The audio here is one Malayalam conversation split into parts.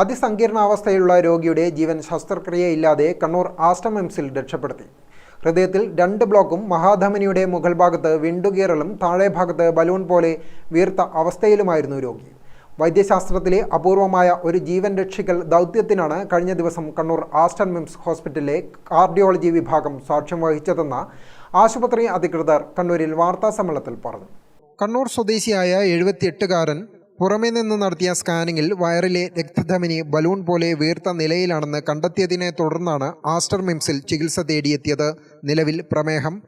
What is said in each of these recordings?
അതിസങ്കീർണാവസ്ഥയിലുള്ള രോഗിയുടെ ജീവൻ ശസ്ത്രക്രിയയില്ലാതെ കണ്ണൂർ ആസ്റ്റം എംസിൽ രക്ഷപ്പെടുത്തി. ഹൃദയത്തിൽ രണ്ട് ബ്ലോക്കും മഹാധമനിയുടെ മുകൾ ഭാഗത്ത് വിണ്ടുകീറലും താഴെ ഭാഗത്ത് ബലൂൺ പോലെ വീർത്ത അവസ്ഥയിലുമായിരുന്നു രോഗി. വൈദ്യശാസ്ത്രത്തിലെ അപൂർവമായ ഒരു ജീവൻ രക്ഷിക്കൽ ദൗത്യത്തിനാണ് കഴിഞ്ഞ ദിവസം കണ്ണൂർ ആസ്റ്റൺ മിംസ് ഹോസ്പിറ്റലിലെ കാർഡിയോളജി വിഭാഗം സാക്ഷ്യം വഹിച്ചതെന്ന് ആശുപത്രി അധികൃതർ കണ്ണൂരിൽ വാർത്താസമ്മേളനത്തിൽ പറഞ്ഞു. കണ്ണൂർ സ്വദേശിയായ എഴുപത്തിയെട്ടുകാരൻ പുറമേ നിന്ന് നടത്തിയ സ്കാനിങ്ങിൽ വയറിലെ രക്തധമനി ബലൂൺ പോലെ വീർത്ത നിലയിലാണെന്ന് കണ്ടെത്തിയതിനെ തുടർന്നാണ് ആസ്റ്റർ മിംസിൽ ചികിത്സ തേടിയെത്തിയത്. നിലവിൽ പ്രമേഹം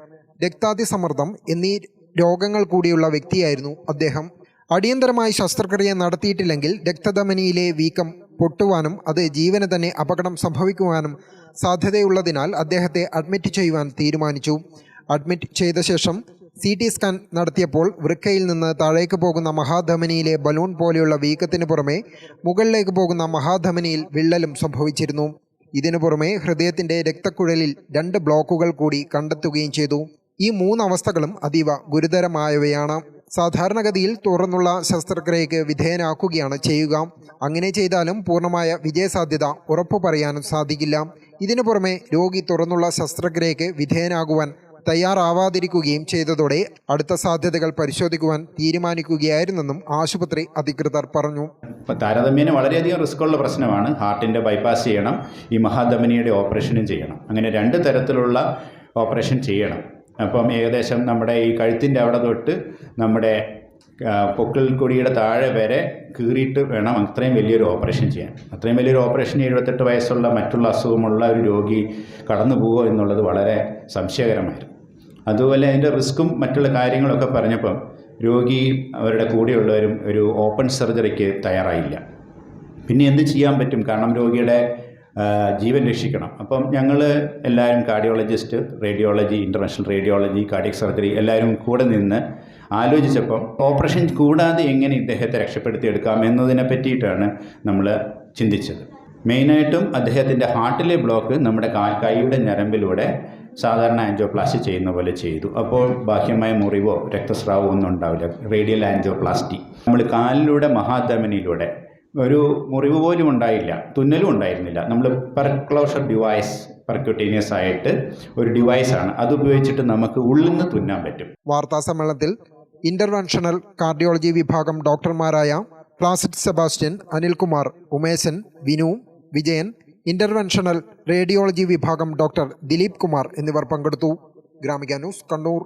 രക്താതിസമ്മർദ്ദം എന്നീ രോഗങ്ങൾ കൂടിയുള്ള വ്യക്തിയായിരുന്നു അദ്ദേഹം. അടിയന്തരമായി ശസ്ത്രക്രിയ നടത്തിയിട്ടില്ലെങ്കിൽ രക്തധമനിയിലെ വീക്കം പൊട്ടുവാനും അത് ജീവന് തന്നെ അപകടം സംഭവിക്കുവാനും സാധ്യതയുള്ളതിനാൽ അദ്ദേഹത്തെ അഡ്മിറ്റ് ചെയ്യുവാൻ തീരുമാനിച്ചു. അഡ്മിറ്റ് ചെയ്ത ശേഷം സി ടി സ്കാൻ നടത്തിയപ്പോൾ വൃക്കയിൽ നിന്ന് താഴേക്ക് പോകുന്ന മഹാധമനിയിലെ ബലൂൺ പോലെയുള്ള വീക്കത്തിന് പുറമെ മുകളിലേക്ക് പോകുന്ന മഹാധമനിയിൽ വിള്ളലും സംഭവിച്ചിരുന്നു. ഇതിനു പുറമെ ഹൃദയത്തിന്റെ രക്തക്കുഴലിൽ രണ്ട് ബ്ലോക്കുകൾ കൂടി കണ്ടെത്തുകയും ചെയ്തു. ഈ മൂന്നവസ്ഥകളും അതീവ ഗുരുതരമായവയാണ്. സാധാരണഗതിയിൽ തുറന്നുള്ള ശസ്ത്രക്രിയയ്ക്ക് വിധേയനാക്കുകയാണ് ചെയ്യുക. അങ്ങനെ ചെയ്താലും പൂർണമായ വിജയസാധ്യത ഉറപ്പു പറയാനും സാധിക്കില്ല. ഇതിനു പുറമെ രോഗി തുറന്നുള്ള ശസ്ത്രക്രിയയ്ക്ക് വിധേയനാകുവാൻ തയ്യാറാവാതിരിക്കുകയും ചെയ്തതോടെ അടുത്ത സാധ്യതകൾ പരിശോധിക്കുവാൻ തീരുമാനിക്കുകയായിരുന്നെന്നും ആശുപത്രി അധികൃതർ പറഞ്ഞു. താരതമ്യേന വളരെയധികം റിസ്ക് ഉള്ള പ്രശ്നമാണ്. ഹാർട്ടിന്റെ ബൈപ്പാസ് ചെയ്യണം. ഈ മഹാധമനിയുടെ ഓപ്പറേഷനും ചെയ്യണം. അങ്ങനെ രണ്ട് തരത്തിലുള്ള ഓപ്പറേഷൻ ചെയ്യണം. അപ്പം ഏകദേശം നമ്മുടെ ഈ കഴുത്തിന്റെ അവിടെ തൊട്ട് നമ്മുടെ പൊക്കിൽ കൊടിയുടെ താഴെ വരെ കീറിയിട്ട് വേണം അത്രയും വലിയൊരു ഓപ്പറേഷൻ ചെയ്യാൻ. അത്രയും വലിയൊരു ഓപ്പറേഷൻ എഴുപത്തെട്ട് വയസ്സുള്ള മറ്റുള്ള അസുഖമുള്ള ഒരു രോഗി കടന്നു പോകുമോ എന്നുള്ളത് വളരെ സംശയകരമായിരുന്നു. അതുപോലെ അതിന്റെ റിസ്ക്കും മറ്റുള്ള കാര്യങ്ങളൊക്കെ പറഞ്ഞപ്പം രോഗി അവരുടെ കൂടെയുള്ളവരും ഒരു ഓപ്പൺ സർജറിക്ക് തയ്യാറായില്ല. പിന്നെ എന്ത് ചെയ്യാൻ പറ്റും? കാരണം രോഗിയുടെ ജീവൻ രക്ഷിക്കണം. അപ്പം ഞങ്ങൾ എല്ലാവരും cardiologist radiology international radiology cardiac surgery എല്ലാവരും കൂടെ നിന്ന് ആലോചിച്ചപ്പം ഓപ്പറേഷൻ കൂടാതെ എങ്ങനെ ഇദ്ദേഹത്തെ രക്ഷപ്പെടുത്തിയെടുക്കാം എന്നതിനെ പറ്റിയിട്ടാണ് നമ്മൾ ചിന്തിച്ചത്. മെയിനായിട്ടും അദ്ദേഹത്തിന്റെ ഹാർട്ടിലെ ബ്ലോക്ക് നമ്മുടെ കാൽക്കായിയുടെ ഞരമ്പിലൂടെ സാധാരണ ആൻജിയോപ്ലാസ്റ്റി ചെയ്യുന്ന പോലെ ചെയ്തു. അപ്പോൾ ബാഹ്യമായ മുറിവോ രക്തസ്രാവോ ഒന്നും ഉണ്ടാവില്ല. റേഡിയൽ ആൻജിയോപ്ലാസ്റ്റി നമ്മൾ കാലിലൂടെ മഹാധമനിയിലൂടെ ഒരു മുറിവ് പോലും ഉണ്ടായില്ല. തുന്നലും ഉണ്ടായിരുന്നില്ല. നമ്മൾ പെർക്ലോഷർ ഡിവൈസ് പെർക്യൂട്ടീനിയസ് ആയിട്ട് ഒരു ഡിവൈസ് ആണ്. അത് ഉപയോഗിച്ചിട്ട് നമുക്ക് ഉള്ളിൽ നിന്ന് തുന്നാൻ പറ്റും. വാർത്താ സമ്മേളനത്തിൽ ഇന്റർവെൻഷണൽ കാർഡിയോളജി വിഭാഗം ഡോക്ടർമാരായ പ്ലാസിഡ് സെബാസ്റ്റ്യൻ അനിൽകുമാർ ഉമേശൻ വിനു വിജയൻ ഇന്റർവെൻഷണൽ റേഡിയോളജി വിഭാഗം ഡോക്ടർ ദിലീപ് കുമാർ എന്നിവർ പങ്കെടുത്തു. ഗ്രാമിക ന്യൂസ് കണ്ണൂർ.